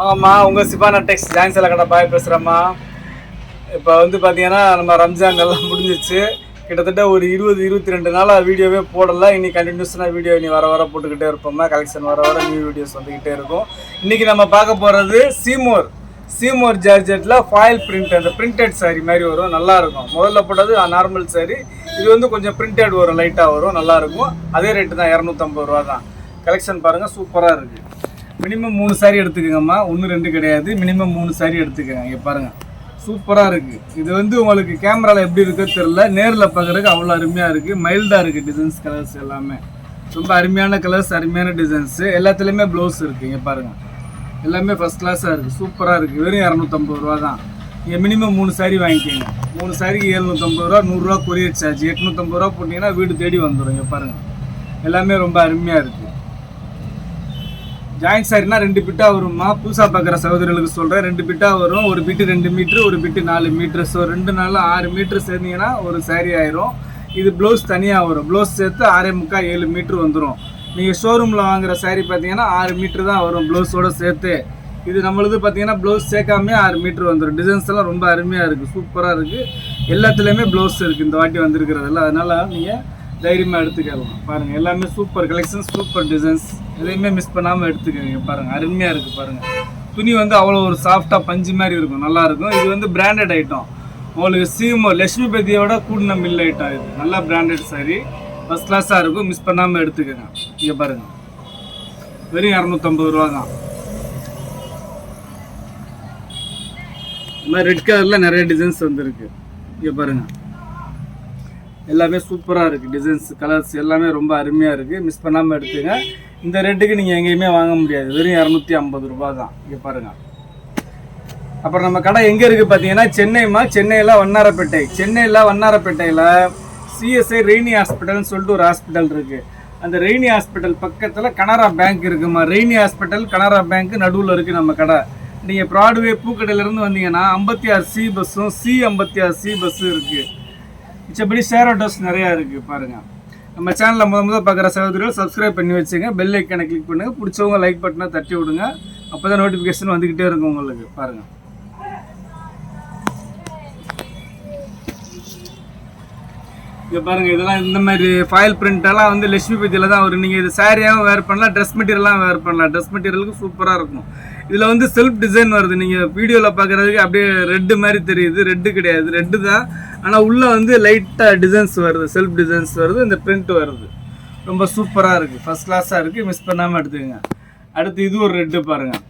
ஆமாம்மா உங்கள் சிபானா டெக்ஸ் ஜாயின் கடை பாய் பேசுகிறேம்மா இப்போ வந்து பார்த்தீங்கன்னா நம்ம ரம்ஜான் எல்லாம் முடிஞ்சிச்சு. கிட்டத்தட்ட ஒரு இருபது இருபத்தி ரெண்டு நாளாக வீடியோவே போடலை. இன்னைக்கு கண்டினியூஸாக வீடியோ இனி வர வர போட்டுக்கிட்டே இருப்போம்மா. கலெக்ஷன் வர வர நியூ வீடியோஸ் வந்துக்கிட்டே இருக்கும். இன்னைக்கு நம்ம பார்க்க போகிறது சீமோர் சீமோர் ஜார்ஜெட்டில் ஃபாயில் பிரிண்ட் அந்த பிரிண்டட் சாரி மாதிரி வரும். நல்லாயிருக்கும் முதல்ல போட்டது நார்மல் சாரி இது வந்து கொஞ்சம் பிரிண்டட் வரும் லைட்டாக வரும். நல்லா இருக்கும். அதே ரேட்டு தான் இரநூத்தம்பது ரூபா தான் கலெக்ஷன் பாருங்கள் சூப்பராக இருக்குது மினிமம் மூணு சாரி எடுத்துக்கோங்கம்மா. ஒன்று ரெண்டு கிடையாது. மினிமம் மூணு சாரி எடுத்துக்கோங்க. இங்கே பாருங்கள் சூப்பராக இருக்குது இது வந்து உங்களுக்கு கேமராவில் எப்படி இருக்கோ தெரில நேரில் பார்க்குறதுக்கு அவ்வளோ அருமையாக இருக்குது மைல்டாக இருக்குது டிசைன்ஸ் கலர்ஸ் எல்லாமே. ரொம்ப அருமையான கலர்ஸ் அருமையான டிசைன்ஸு எல்லாத்துலேயுமே ப்ளவுஸ் இருக்குது இங்கே பாருங்கள் எல்லாமே ஃபஸ்ட் கிளாஸாக இருக்குது சூப்பராக இருக்குது வெறும் இரநூத்தம்பது ரூபா தான். நீங்கள் மினிமம் மூணு சாரி வாங்கிக்கோங்க. மூணு சாரிக்கு எழுநூற்றம்பது ரூபா நூறுரூவா கொரியர் சார்ஜ் எட்நூற்றம்பது ரூபா போட்டிங்கன்னா வீடு தேடி வந்துடும் இங்கே பாருங்கள் எல்லாமே ரொம்ப அருமையாக இருக்குது ஜாயிண்ட் சாரினா ரெண்டு பிட்டா வரும்மா. புதுசாக பார்க்குற சகோதரர்களுக்கு சொல்கிறேன் ரெண்டு பிட்டா வரும். ஒரு பிட்டு ரெண்டு மீட்ரு ஒரு பிட்டு நாலு மீட்ரு ஸோ ரெண்டு நாளில் ஆறு மீட்ரு சேர்ந்தீங்கன்னா ஒரு சாரி ஆயிரும். இது ப்ளவுஸ் தனியாக வரும். ப்ளவுஸ் சேர்த்து ஆறே முக்கால் ஏழு மீட்ரு வந்துடும் நீங்கள் ஷோரூமில் வாங்குற சாரி பார்த்தீங்கன்னா ஆறு மீட்ரு தான் வரும் ப்ளவுஸோட சேர்த்து. இது நம்மளுது பார்த்தீங்கன்னா ப்ளவுஸ் சேர்க்காமே ஆறு மீட்ரு வந்துடும் டிசைன்ஸ் எல்லாம் ரொம்ப அருமையாக இருக்குது சூப்பராக இருக்குது எல்லாத்துலேயுமே ப்ளவுஸ் இருக்குது இந்த வாட்டி வந்திருக்கிறதெல்லாம். அதனால் நீங்கள் தைரியமாக எடுத்துக்கலாம் பாருங்கள் எல்லாமே சூப்பர் கலெக்ஷன் சூப்பர் டிசைன்ஸ் எதையுமே மிஸ் பண்ணாமல் எடுத்துக்கோங்க பாருங்கள் அருமையாக இருக்குது பாருங்கள் துணி வந்து அவ்வளோ ஒரு சாஃப்டாக பஞ்சு மாதிரி இருக்கும். நல்லாயிருக்கும் இது வந்து பிராண்டட் ஐட்டம் உங்களுக்கு சீமோ லட்சுமிபதியோட கூடின மில் ஐட்டம் இது. நல்லா பிராண்டட் சாரி ஃபஸ்ட் கிளாஸாக இருக்கும். மிஸ் பண்ணாமல் எடுத்துக்கோங்க. இங்கே பாருங்கள் வெறும் இரநூத்தம்பது ரூபா தான். இந்த மாதிரி ரெட் கலரில் நிறைய டிசைன்ஸ் வந்துருக்கு. இங்கே பாருங்கள் எல்லாமே சூப்பராக இருக்குது டிசைன்ஸ் கலர்ஸ் எல்லாமே ரொம்ப அருமையாக இருக்குது மிஸ் பண்ணாமல் எடுத்துங்க. இந்த ரேட்டுக்கு நீங்கள் எங்கேயுமே வாங்க முடியாது. வெறும் இரநூத்தி ஐம்பது ரூபா தான். இங்கே பாருங்கள் அப்புறம் நம்ம கடை எங்கே இருக்குது பார்த்தீங்கன்னா சென்னைமா சென்னையில் வண்ணாரப்பேட்டை. சென்னையில் வண்ணாரப்பேட்டையில் சிஎஸ்ஐ ரெய்னி ஹாஸ்பிட்டல்னு சொல்லிட்டு ஒரு ஹாஸ்பிட்டல் இருக்குது அந்த ரெய்னி ஹாஸ்பிட்டல் பக்கத்தில் கனரா பேங்க் இருக்குமா ரெய்னி ஹாஸ்பிட்டல் கனரா பேங்க் நடுவில் இருக்குது நம்ம கடை. நீங்கள் ப்ராட்வே பூக்கடையிலேருந்து வந்தீங்கன்னா ஐம்பத்தி ஆறு சி பஸ்ஸும் சி ஐம்பத்தி ஆறு சி பஸ்ஸும் இருக்குது மிச்சபடி ஷேர் ஆட்டோஸ் நிறையா இருக்குது பாருங்கள் நம்ம சேனலில் முத முதல் பார்க்குற சகோதரிகள் சப்ஸ்கிரைப் பண்ணி வச்சுங்க. பெல் ஐக்கனை கிளிக் பண்ணுங்கள் பிடிச்சவங்க லைக் பட்டனை தட்டி விடுங்க. அப்போ தான் நோட்டிஃபிகேஷன் வந்துக்கிட்டே இருக்கும் உங்களுக்கு. பாருங்கள் இங்கே பாருங்கள் இதெல்லாம் இந்த மாதிரி ஃபாயில் பிரிண்டெல்லாம் வந்து லட்சுமி பத்தியில் தான் வரும். நீங்கள் இது சாரியாகவும் வேர் பண்ணலாம் ட்ரெஸ் மெட்டீரியலாக வேர் பண்ணலாம். ட்ரெஸ் மெட்டீரியலுக்கு சூப்பராக இருக்கும். இதில் வந்து செல்ஃப் டிசைன் வருது. நீங்கள் வீடியோவில் பார்க்குறதுக்கு அப்படியே ரெட்டு மாதிரி தெரியுது. ரெட்டு கிடையாது. ரெட்டு தான். ஆனால் உள்ளே வந்து லைட்டாக டிசைன்ஸ் வருது. செல்ஃப் டிசைன்ஸ் வருது. இந்த பிரிண்ட் வருது. ரொம்ப சூப்பராக இருக்குது ஃபஸ்ட் கிளாஸாக இருக்குது மிஸ் பண்ணாமல் எடுத்துக்கோங்க. அடுத்து இது ஒரு ரெட்டு பாருங்கள்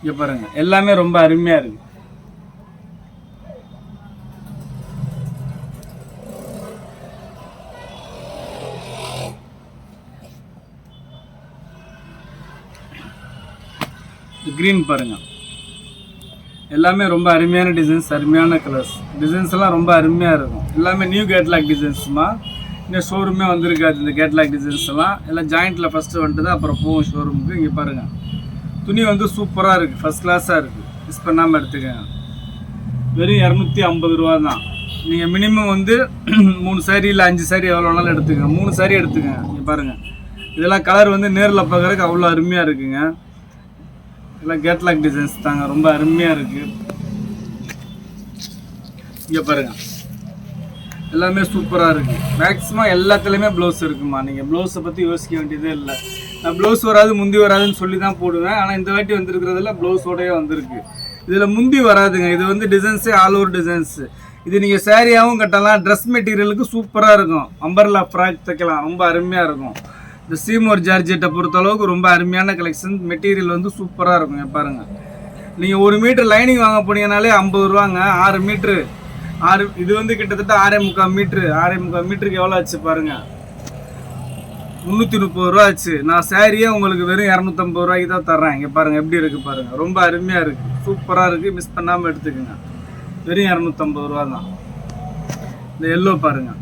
இங்கே பாருங்கள் எல்லாமே ரொம்ப அருமையாக இருக்குது க்ரீன் பாருங்கள் எல்லாமே ரொம்ப அருமையான டிசைன்ஸ் அருமையான கலர்ஸ் டிசைன்ஸ் எல்லாம் ரொம்ப அருமையாக இருக்கும். எல்லாமே நியூ கேட்லாக் டிசைன்ஸ்மா இன்னும் ஷோரூமே வந்திருக்காது இந்த கேட்லாக் டிசைன்ஸ் எல்லாம். எல்லாம் ஜாயிண்ட்டில் ஃபஸ்ட்டு வந்துட்டு தான் அப்புறம் போகும் ஷோரூமுக்கு இங்கே பாருங்கள் துணி வந்து சூப்பராக இருக்குது ஃபஸ்ட் கிளாஸாக இருக்குது மிஸ் பண்ணாமல் எடுத்துக்கங்க. வெறும் இரநூத்தி ஐம்பது ரூபா தான். நீங்கள் மினிமம் வந்து மூணு சாரி இல்லை அஞ்சு சாரி எவ்வளோ வேணாலும் எடுத்துக்கங்க. மூணு சாரி எடுத்துக்கங்க. இங்கே பாருங்கள் இதெல்லாம் கலர் வந்து நேரில் பார்க்குறதுக்கு அவ்வளோ அருமையாக இருக்குங்க. எல்லாம் கேட்லாக் டிசைன்ஸ் தாங்க. ரொம்ப அருமையாக இருக்குது இங்கே பாருங்க. எல்லாமே சூப்பராக இருக்குது மேக்ஸிமம் எல்லாத்துலேயுமே ப்ளவுஸ் இருக்குமா? நீங்கள் ப்ளவுஸை பற்றி யோசிக்க வேண்டியதே இல்லை. நான் ப்ளவுஸ் வராது முந்தி வராதுன்னு சொல்லி தான் போடுவேன். ஆனால் இந்த வாட்டி வந்துருக்கிறதுல ப்ளவுஸோடய வந்திருக்கு. இதில் முந்தி வராதுங்க. இது வந்து டிசைன்ஸே ஆல் ஓவர் டிசைன்ஸு இது நீங்கள் சேரீயாகவும் கட்டலாம். ட்ரெஸ் மெட்டீரியலுக்கு சூப்பராக இருக்கும். அம்பர்லா ஃப்ராக் தைக்கலாம். ரொம்ப அருமையாக இருக்கும். இந்த சீமோர் ஜார்ஜெட்டை பொறுத்தளவுக்கு ரொம்ப அருமையான கலெக்ஷன் மெட்டீரியல் வந்து சூப்பராக இருக்கும் பாருங்கள் பாருங்க. நீங்கள் ஒரு மீட்ரு லைனிங் வாங்க போனீங்கனாலே ஐம்பது ரூபாங்க. ஆறு மீட்ரு ஆறு இது வந்து கிட்டத்தட்ட ஆறே முக்கால் மீட்ரு ஆறே முக்கால் மீட்டருக்கு எவ்வளோ ஆச்சு பாருங்கள் முந்நூற்றி முப்பது ரூபா ஆச்சு. நான் சேரீயே உங்களுக்கு வெறும் இரநூத்தம்பது ரூபாய்க்கு தான் தர்றேன். இங்கே பாருங்கள் எப்படி இருக்குது பாருங்கள் ரொம்ப அருமையாக இருக்குது சூப்பராக இருக்குது மிஸ் பண்ணாமல் எடுத்துக்கோங்க. வெறும் இரநூத்தம்பது ரூபா தான். இந்த எல்லோ பாருங்கள்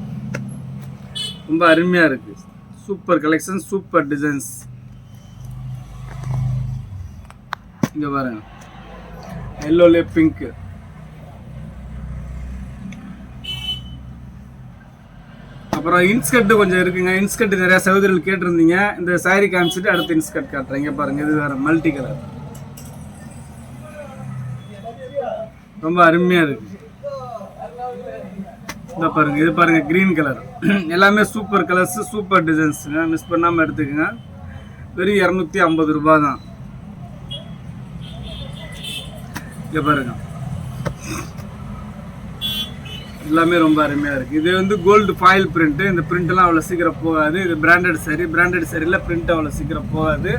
ரொம்ப அருமையாக இருக்குது சூப்பர் கலெக்ஷன் சூப்பர் டிசைன்ஸ் இங்கே பாருங்க. எல்லோலே பிங்க்கு அப்புறம் இன்ஸ்கர்ட்டு கொஞ்சம் இருக்குங்க. இன்ஸ்கர்ட் நிறைய சகோதரிகள் கேட்டிருந்தீங்க. இந்த சாரி காமிச்சிட்டு அடுத்து இன்ஸ்கர்ட் காட்டுறேன். இங்கே பாருங்க இது வேறு மல்டி கலர் ரொம்ப அருமையாக இருக்குது இந்த பாருங்க இது பாருங்க கிரீன் கலர் எல்லாமே சூப்பர் கலர்ஸ் சூப்பர் டிசைன்ஸுங்க மிஸ் பண்ணாமல் எடுத்துக்கோங்க. வெறும் இரநூத்தி ஐம்பது ரூபா தான் இங்கே பாருங்க. எல்லாமே ரொம்ப அருமையாக இருக்குது இது வந்து கோல்டு ஃபாயில் பிரிண்ட்டு இந்த பிரிண்ட்லாம் அவ்வளோ சீக்கிரம் போகாது. இது பிராண்டட் சரி பிராண்டட் சரியில் பிரிண்ட் அவ்வளோ சீக்கிரம் போகாது.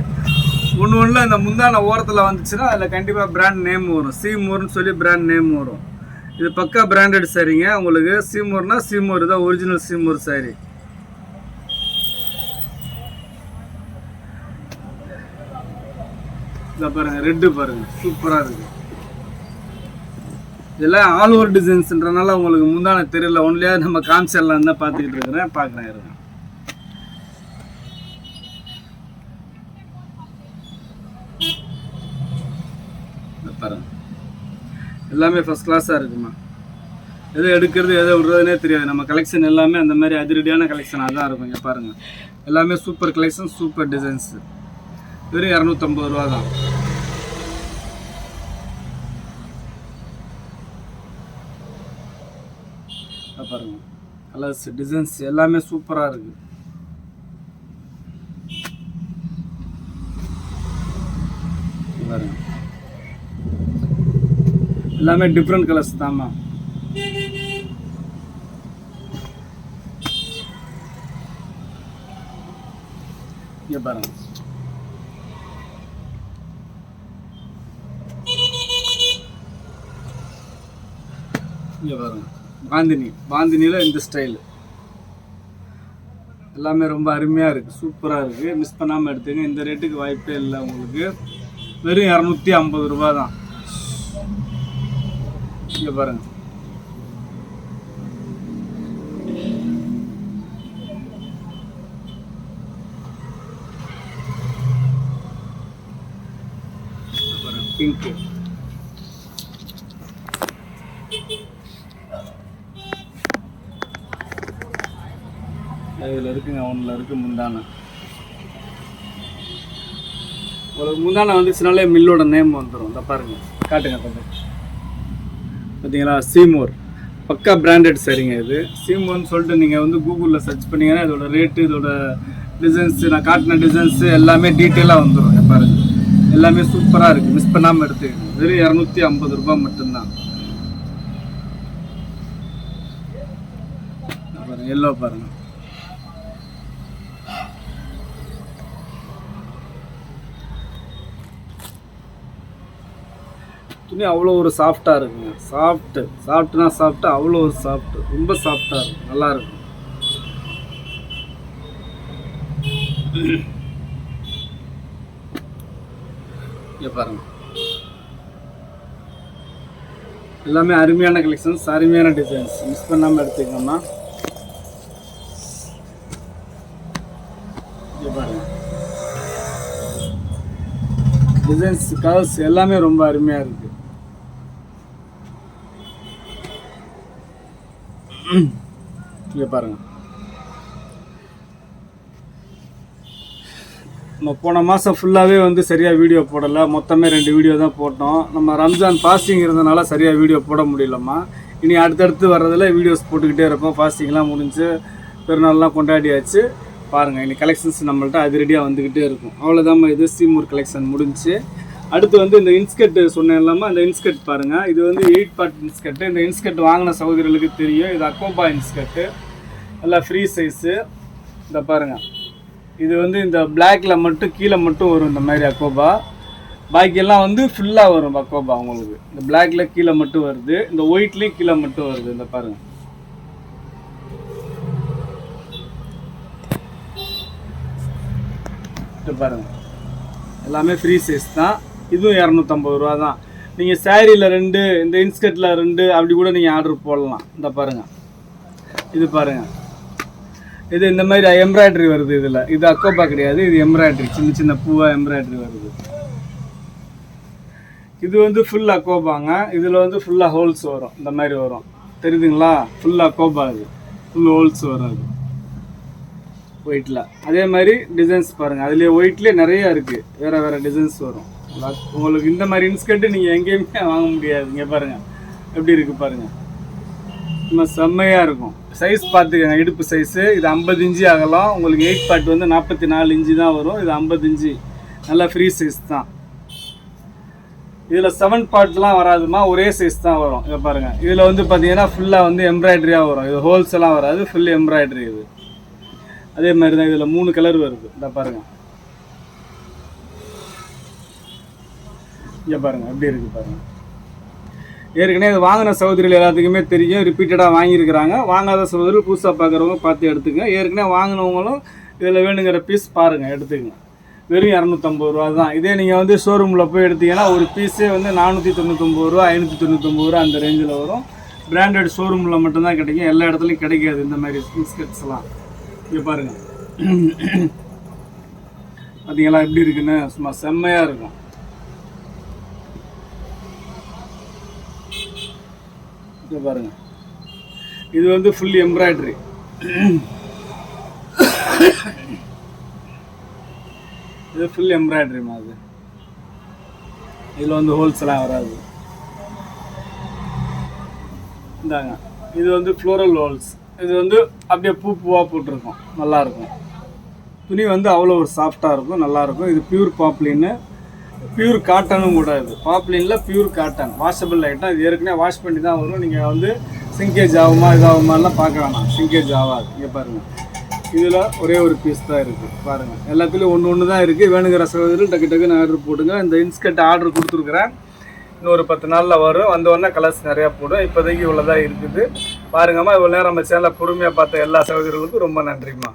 ஒன்று ஒன்றில் இந்த முந்தான ஓரத்தில் வந்துச்சுன்னா அதில் கண்டிப்பாக பிராண்ட் நேம் வரும். சீமோர்னு சொல்லி பிராண்ட் நேம் வரும். இது பக்கா பிராண்டட் சாரீங்க உங்களுக்கு சீமோர்னா சீமோர் தான் ஒரிஜினல் சீமோர் சாரி இதை பாருங்க ரெட்டு பாருங்க சூப்பராக இருக்குது இதெல்லாம் ஆல் ஓவர் டிசைன்ஸ்ன்றனால உங்களுக்கு முந்தான தெரியல ஒன்லியாக நம்ம காமிச்சிடலாம் தான் பார்த்துக்கிட்டு இருக்கிறேன். பார்க்குறேன் இருங்க இதை பாருங்க எல்லாமே ஃபஸ்ட் கிளாஸாக இருக்குமா? எதை எடுக்கிறது எதை விடுறதுனே தெரியாது. நம்ம கலெக்ஷன் எல்லாமே அந்த மாதிரி அதிரடியான கலெக்ஷனாக தான் இருக்கும். இங்கே பாருங்கள் எல்லாமே சூப்பர் கலெக்ஷன் சூப்பர் டிசைன்ஸ் வெறும் இரநூத்தம்பது ரூபா தான். பாருங்கள் பாருங்க. கலர்ஸ் டிசைன்ஸ் எல்லாமே சூப்பராக இருக்குது இங்க பாருங்க எல்லாமே டிஃப்ரெண்ட் கலர்ஸ் தாம்மா இங்கே பாருங்க. இங்கே பாருங்க. பாந்தினி. பாந்தினியில் இந்த ஸ்டைலு எல்லாமே ரொம்ப அருமையாக இருக்குது சூப்பராக இருக்குது மிஸ் பண்ணாமல் எடுத்துங்க. இந்த ரேட்டுக்கு வாய்ப்பே இல்லை உங்களுக்கு. வெறும் இரநூத்தி ஐம்பது ரூபா தான். இங்கே பாருங்க. பிங்க்கு இதில் இருக்குங்க ஒன்றில் இருக்குது முந்தானை. ஒரு முந்தானை வந்துச்சுனாலே மில்லோட நேம் வந்துடும் இந்த பாருங்க காட்டுங்க கொஞ்சம். பார்த்தீங்களா? சீமோர் பக்கா பிராண்டட் சரிங்க இது. சீமோர்னு சொல்லிட்டு நீங்கள் வந்து கூகுளில் சர்ச் பண்ணிங்கன்னா இதோட ரேட்டு இதோட டிசைன்ஸு நான் காட்டின டிசைன்ஸு எல்லாமே டீட்டெயிலாக வந்துடும் இங்க பாருங்க. எல்லாமே சூப்பராக இருக்குது மிஸ் பண்ணாமல் எடுத்துக்கணும் வெறும் இரநூத்தி ஐம்பது ரூபாய் மட்டும்தான். பாருங்கள் எல்லோ பாருங்கள் துணி அவ்வளோ ஒரு சாஃப்டாக இருக்குங்க. சாஃப்ட்டு சாஃப்ட்னா சாஃப்ட்டு அவ்வளோ ஒரு சாஃப்ட்டு ரொம்ப சாஃப்டாக இருக்கும் நல்லா இருக்கும் பாருங்க. எல்லாமே அருமையான கலெக்ஷன்ஸ் அருமையான டிசைன்ஸ் மிஸ் பண்ணாமல் எடுத்துக்கோமா இங்க பாருங்க. டிசைன்ஸ் கலர்ஸ் எல்லாமே ரொம்ப அருமையாக இருக்குது இங்கே பாருங்க. நம்ம போன மாதம் ஃபுல்லாகவே வந்து சரியாக வீடியோ போடலை. மொத்தமே ரெண்டு வீடியோ தான் போட்டோம். நம்ம ரம்ஜான் ஃபாஸ்டிங் இருந்தனால சரியாக வீடியோ போட முடியலம்மா. இனி அடுத்தடுத்து வர்றதில் வீடியோஸ் போட்டுக்கிட்டே இருப்போம். ஃபாஸ்டிங்லாம் முடிஞ்சு பெருநாள்லாம் கொண்டாடியாச்சு. பாருங்கள் இனி கலெக்ஷன்ஸ் நம்மள்ட்ட அதிரடியாக வந்துக்கிட்டே இருக்கும். அவ்வளோதாம்மா இது. சீமூர் கலெக்ஷன் முடிஞ்சு அடுத்து வந்து இந்த இன்ஸ்கர்ட் சொன்னேன் இல்லாமல் அந்த இன்ஸ்கர்ட் பாருங்கள் இது வந்து எயிட் பார்ட் இன்ஸ்கர்ட். இந்த இன்ஸ்கர்ட் வாங்கின சகோதரர்களுக்கு தெரியும். இது அக்கோபா இன்ஸ்கர்ட்டு. நல்லா ஃப்ரீ சைஸு இந்த பாருங்கள் இது வந்து இந்த பிளாக்ல மட்டும் கீழே மட்டும் வரும் இந்த மாதிரி அக்கோபா. பாக்கியெல்லாம் வந்து ஃபுல்லாக வரும் அக்கோபா உங்களுக்கு. இந்த பிளாக்ல கீழே மட்டும் வருது. இந்த ஒயிட்லேயும் கீழே மட்டும் வருது. இந்த பாருங்க. பாருங்க. எல்லாமே ஃப்ரீ சைஸ் தான். இதுவும் இரநூத்தம்பது ரூபா தான். நீங்கள் சேரீயில் ரெண்டு இந்த இன்ஸ்கர்ட்டில் ரெண்டு அப்படி கூட நீங்கள் ஆர்டர் போடலாம். இந்த பாருங்கள் இது பாருங்கள் இது இந்த மாதிரி எம்ப்ராய்டரி வருது இதில். இது அக்கோபா கிடையாது இது எம்ப்ராய்டரி சின்ன சின்ன பூவாக எம்ப்ராய்டரி வருது. இது வந்து ஃபுல் அக்கோபாங்க இதில் வந்து ஃபுல்லாக ஹோல்ஸ் வரும். இந்த மாதிரி வரும். தெரியுதுங்களா? ஃபுல் அக்கோபா இது. ஃபுல் ஹோல்ஸ் வரும் அது. ஒயிட்டில் அதே மாதிரி டிசைன்ஸ் பாருங்கள் அதுலேயே ஒயிட்லேயே நிறையா இருக்குது வேறு வேறு டிசைன்ஸ் வரும். உங்களுக்கு இந்த மாதிரி இன்ஸ்கர்ட்டு நீங்கள் எங்கேயுமே வாங்க முடியாது இங்கே பாருங்கள் எப்படி இருக்குது பாருங்கள் சும்மா செம்மையாக இருக்கும். சைஸ் பார்த்துக்கங்க இடுப்பு சைஸு இது ஐம்பது இன்ச்சு ஆகலாம் உங்களுக்கு எயிட் பார்ட் வந்து நாற்பத்தி நாலு இன்ச்சு தான் வரும். இது ஐம்பது இன்ச்சு. நல்லா ஃப்ரீ சைஸ் தான். இதில் செவன் பார்ட்லாம் வராதுமா ஒரே சைஸ் தான் வரும். இதை பாருங்கள் இதில் வந்து பார்த்தீங்கன்னா ஃபுல்லாக வந்து எம்ப்ராய்டரியாக வரும். இது ஹோல்ஸ் எல்லாம் வராது. ஃபுல் எம்ப்ராய்டரி இது. அதே மாதிரி தான் இதில் மூணு கலர் வருது. இதை பாருங்கள் இங்கே பாருங்கள் எப்படி இருக்குது பாருங்கள் ஏற்கனவே இது வாங்கின சகோதரிகள் எல்லாத்துக்குமே தெரியும் ரிப்பீட்டடாக வாங்கியிருக்கிறாங்க. வாங்காத சகோதரிகள் புதுசாக பார்க்குறவங்க பார்த்து எடுத்துங்க. ஏற்கனவே வாங்கினவங்களும் இதில் வேணுங்கிற பீஸ் பாருங்கள் எடுத்துக்கங்க வெறும் இரநூத்தம்பது ரூபா தான். இதே நீங்கள் வந்து ஷோரூமில் போய் எடுத்தீங்கன்னா ஒரு பீஸே வந்து நானூற்றி தொண்ணூத்தொம்பது ரூபா ஐநூற்றி தொண்ணூத்தொம்பது ரூபா அந்த ரேஞ்சில் வரும். பிராண்டட் ஷோரூமில் மட்டும்தான் கிடைக்கும். எல்லா இடத்துலையும் கிடைக்காது இந்த மாதிரி பிஸ்கட்ஸ்லாம் இங்கே பாருங்கள் பார்த்தீங்களா எப்படி இருக்குன்னு? சும்மா செம்மையாக இருக்கும். இது பாருங்க. இது வந்து ஃபுல் எம்ப்ராய்டரி இது ஃபுல் எம்ப்ராய்டரி அது இதில் வந்து ஹோல்ஸ் எல்லாம் வராது. இந்தாங்க. இது வந்து ஃப்ளோரல் ஹோல்ஸ் இது வந்து அப்படியே பூ பூவாக போட்டிருக்கோம். நல்லாயிருக்கும் துணி வந்து அவ்வளோ ஒரு சாஃப்டாக இருக்கும். நல்லாயிருக்கும் இது பியூர் பாப்லின்னு பியூர் காட்டனும் கூட இது. பாப்லினில் பியூர் காட்டன் வாஷபிள் ஐட்டம் இது ஏற்கனவே வாஷ் பண்ணி தான் வரும். நீங்கள் வந்து சிங்கேஜ் ஆகுமா இதாகுமாலாம் பார்க்க வேணாம். சிங்கேஜ் ஆகாது. இங்கே பாருங்கள் இதில் ஒரே ஒரு பீஸ் தான் இருக்குது பாருங்கள் எல்லாத்துலேயும் ஒன்று ஒன்று தான் இருக்குது வேணுங்கிற சகோதரில் டக்கு டக்குன்னு ஆர்டர் போடுங்க. இந்த இன்ஸ்கட் ஆர்டர் கொடுத்துருக்குறேன். இன்னும் ஒரு பத்து நாளில் வரும். வந்தோடனே கலர்ஸ் நிறையா போடும். இப்போதைக்கு இவ்வளோ தான் இருக்குது. பாருங்கம்மா இவ்வளோ நேரம் நம்ம சேனலை பொறுமையாக பார்த்த எல்லா சகோதரர்களுக்கும் ரொம்ப நன்றிம்மா.